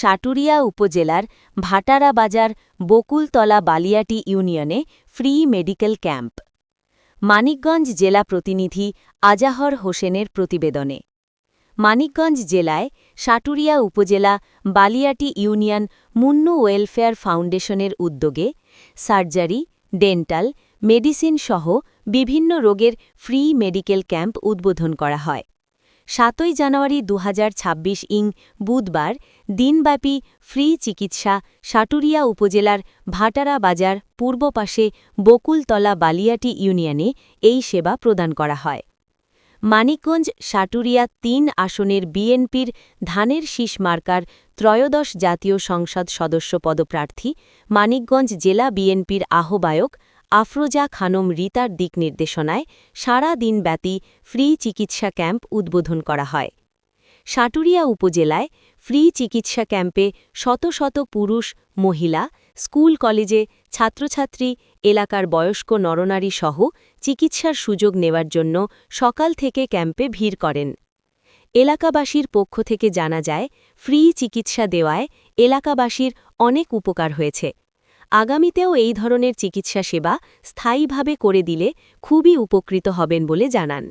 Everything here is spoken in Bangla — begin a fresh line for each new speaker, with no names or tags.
সাটুরিয়া উপজেলার ভাটারা বাজার বকুলতলা বালিয়াটি ইউনিয়নে ফ্রি মেডিকেল ক্যাম্প। মানিকগঞ্জ জেলা প্রতিনিধি আজাহর হোসেনের প্রতিবেদনে। মানিকগঞ্জ জেলায় সাটুরিয়া উপজেলা বালিয়াটি ইউনিয়ন মুন্নু ওয়েলফেয়ার ফাউন্ডেশনের উদ্যোগে সার্জারি, ডেন্টাল, মেডিসিন সহ বিভিন্ন রোগের ফ্রি মেডিকেল ক্যাম্প উদ্বোধন করা হয়। সাতই জানুয়ারি দু হাজার ছাব্বিশ ইং বুধবার দিনব্যাপী ফ্রি চিকিৎসা সাটুরিয়া উপজেলার ভাটারা বাজার পূর্ব পাশে বকুলতলা বালিয়াটি ইউনিয়নে এই সেবা প্রদান করা হয়। মানিকগঞ্জ সাটুরিয়া তিন আসনের বিএনপির ধানের শীষ মার্কার ত্রয়োদশ জাতীয় সংসদ সদস্য পদপ্রার্থী মানিকগঞ্জ জেলা বিএনপির আহ্বায়ক আফরোজা খানম রিতার দিক নির্দেশনায় সারা দিন দিনব্যাপী ফ্রি চিকিৎসা ক্যাম্প উদ্বোধন করা হয়। সাটুরিয়া উপজেলায় ফ্রি চিকিৎসা ক্যাম্পে শত শত পুরুষ, মহিলা, স্কুল কলেজে ছাত্রছাত্রী, এলাকার বয়স্ক নরনারী সহ চিকিৎসার সুযোগ নেওয়ার জন্য সকাল থেকে ক্যাম্পে ভিড় করেন। এলাকাবাসীর পক্ষ থেকে জানা যায়, ফ্রি চিকিৎসা দেওয়ায় এলাকাবাসীর অনেক উপকার হয়েছে। আগামীতেও এই ধরনের চিকিৎসা সেবা স্থায়ীভাবে করে দিলে খুবই উপকৃত হবেন বলে জানান।